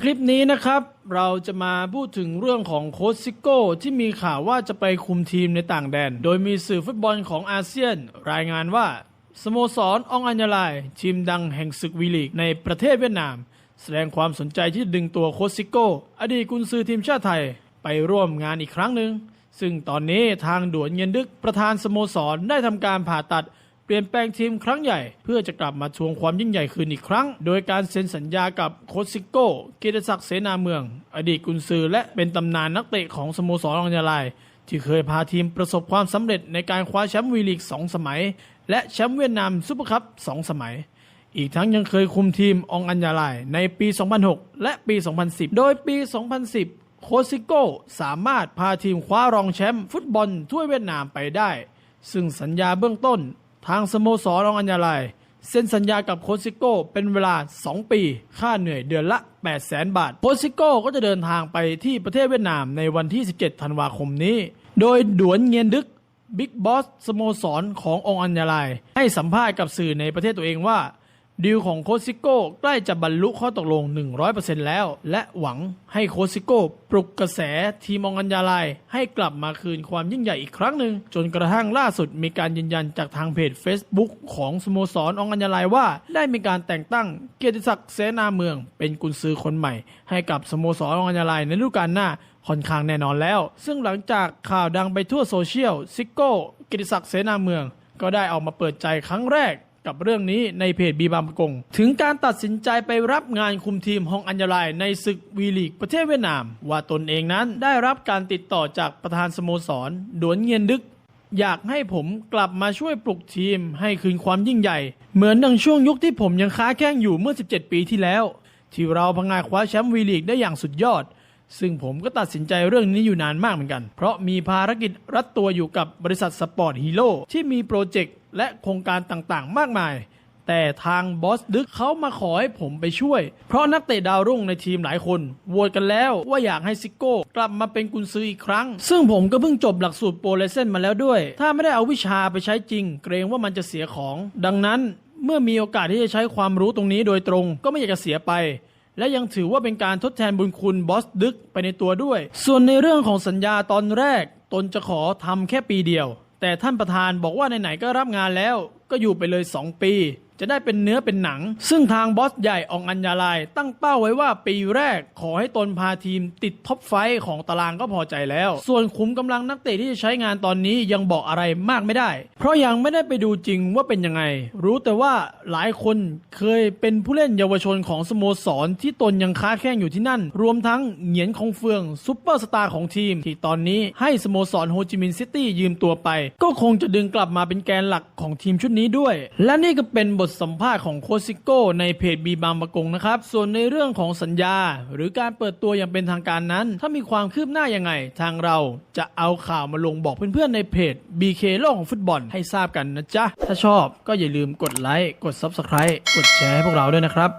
คลิปนี้นะครับ เราจะมาพูดถึงเรื่องของโค้ชซิโก้ที่มีข่าวว่าจะไปคุมทีมในต่างแดน โดยมีสื่อฟุตบอลของอาเซียน รายงานว่า สโมสรอองอัญญาลายทีมดังแห่งศึกวีลีกในประเทศเวียดนาม แสดงความสนใจที่ดึงตัวโค้ชซิโก้ อดีตกุนซือทีมชาติไทยไปร่วมงานอีกครั้งหนึ่งซึ่งตอนนี้ทางด่วนเงินดึกประธานสโมสรได้ทำการผ่าตัด ลี่ยนแปลงทีมครั้งใหญ่ เพื่อจะกลับมาทวงความยิ่งใหญ่คืนอีกครั้ง โดยการเซ็นสัญญากับโคซิโก้เกียรติศักดิ์เสนาเมือง อดีตกุนซือและเป็นตำนานนักเตะของสโมสรอองยาลายที่เคยพาทีมประสบความสำเร็จในการคว้าแชมป์วีลีก 2 สมัย และแชมป์เวียดนามซุปเปอร์คัพ 2 สมัย อีกทั้งยังเคยคุมทีมอองอัญญาลายในปี 2006 และปี 2010 โดยปี 2010 โคซิโก้สามารถพาทีมคว้ารองแชมป์ฟุตบอลถ้วยเวียดนามไปได้ ซึ่งสัญญาเบื้องต้น ทางสโมสรอองอัญญาลายเซ็นสัญญากับโคชซิโก้เป็นเวลา 2 ปี ค่าเหนื่อยเดือนละ 8 0 0แสนบาท โคชซิโก้ก็จะเดินทางไปที่ประเทศเวียดนามในวันที่ 17 ธันวาคมนี้ โดยด่วนเงียนดึกบิ๊กบอสสโมสรขององอัญญาลายให้สัมภาษณ์กับสื่อในประเทศตัวเองว่า ดีลของโคซิโก้ใกล้จะบรรลุข้อตกลง 100%แล้ว และหวังให้โคซิโก้ปลุกกระแสทีมองอัญญาลายให้กลับมาคืนความยิ่งใหญ่อีกครั้งหนึ่ง จนกระทั่งล่าสุดมีการยืนยันจากทางเพจ Facebook ของสโมสรองอัญญาลายว่า ได้มีการแต่งตั้งเกียรติศักดิ์เสนาเมือง เป็นกุนซือคนใหม่ ให้กับสโมสรองอัญญาลายในฤดูกาลหน้าค่อนข้างแน่นอนแล้ว ซึ่งหลังจากข่าวดังไปทั่วโซเชียลซิโก้กิติศักดิ์เสนาเมือง ก็ได้ออกมาเปิดใจครั้งแรก กับเรื่องนี้ในเพจบีบามกง ถึงการตัดสินใจไปรับงานคุมทีมฮองอัญญาลายในศึกวีลีกประเทศเวียดนาม ว่าตนเองนั้นได้รับการติดต่อจากประธานสโมสรดวนเงียนดึก อยากให้ผมกลับมาช่วยปลุกทีมให้คืนความยิ่งใหญ่ เหมือนดังช่วงยุคที่ผมยังค้าแข้งอยู่เมื่อ 17 ปีที่แล้ว ที่เราพังงาคว้าแชมป์วีลีกได้อย่างสุดยอด ซึ่งผมก็ตัดสินใจเรื่องนี้อยู่นานมากเหมือนกัน เพราะมีภารกิจรัดตัวอยู่กับบริษัทสปอร์ตฮีโร่ที่มีโปรเจกต์และโครงการต่างๆ มากมาย แต่ทางบอสดึกเขามาขอให้ผมไปช่วย เพราะนักเตะดาวรุ่งในทีมหลายคนโหวตกันแล้วว่าอยากให้ซิโก้ กลับมาเป็นกุนซืออีกครั้ง ซึ่งผมก็เพิ่งจบหลักสูตรโปรเลเซนมาแล้วด้วย ถ้าไม่ได้เอาวิชาไปใช้จริง เกรงว่ามันจะเสียของ ดังนั้นเมื่อมีโอกาสที่จะใช้ความรู้ตรงนี้โดยตรง ก็ไม่อยากจะเสียไป และยังถือว่าเป็นการทดแทนบุญคุณบอสดึกไปในตัวด้วย ส่วนในเรื่องของสัญญาตอนแรก ตนจะขอทำแค่ปีเดียว แต่ท่านประธานบอกว่าไหนๆก็รับงานแล้ว ก็อยู่ไปเลย 2 ปี จะได้เป็นเนื้อเป็นหนัง ซึ่งทางบอสใหญ่อองอัญญาลาย ตั้งเป้าไว้ว่าปีแรกขอให้ตนพาทีมติดท็อปไฟของตารางก็พอใจแล้ว ส่วนขุมกำลังนักเตะที่จะใช้งานตอนนี้ยังบอกอะไรมากไม่ได้ เพราะยังไม่ได้ไปดูจริงว่าเป็นยังไง รู้แต่ว่าหลายคนเคยเป็นผู้เล่นเยาวชนของสโมสรที่ตนยังค้าแข้งอยู่ที่นั่น รวมทั้งเหงียนคงเฟืองซุปเปอร์สตาร์ของทีม ที่ตอนนี้ให้สโมสรโฮจิมินห์ซิตี้ยืมตัวไป ก็คงจะดึงกลับมาเป็นแกนหลักของทีมชุดนี้ด้วย และนี่ก็เป็นบทสัมภาษณ์ของโคซิโก้ในเพจบีบามบากงนะครับ ส่วนในเรื่องของสัญญา หรือการเปิดตัวอย่างเป็นทางการนั้น ถ้ามีความคืบหน้ายังไง ทางเราจะเอาข่าวมาลงบอกเพื่อนๆในเพจ BK โลกของฟุตบอลให้ทราบกันนะจ๊ะ ถ้าชอบก็อย่าลืมกดไลค์กด Subscribe กดแชร์ให้พวกเราด้วยนะครับ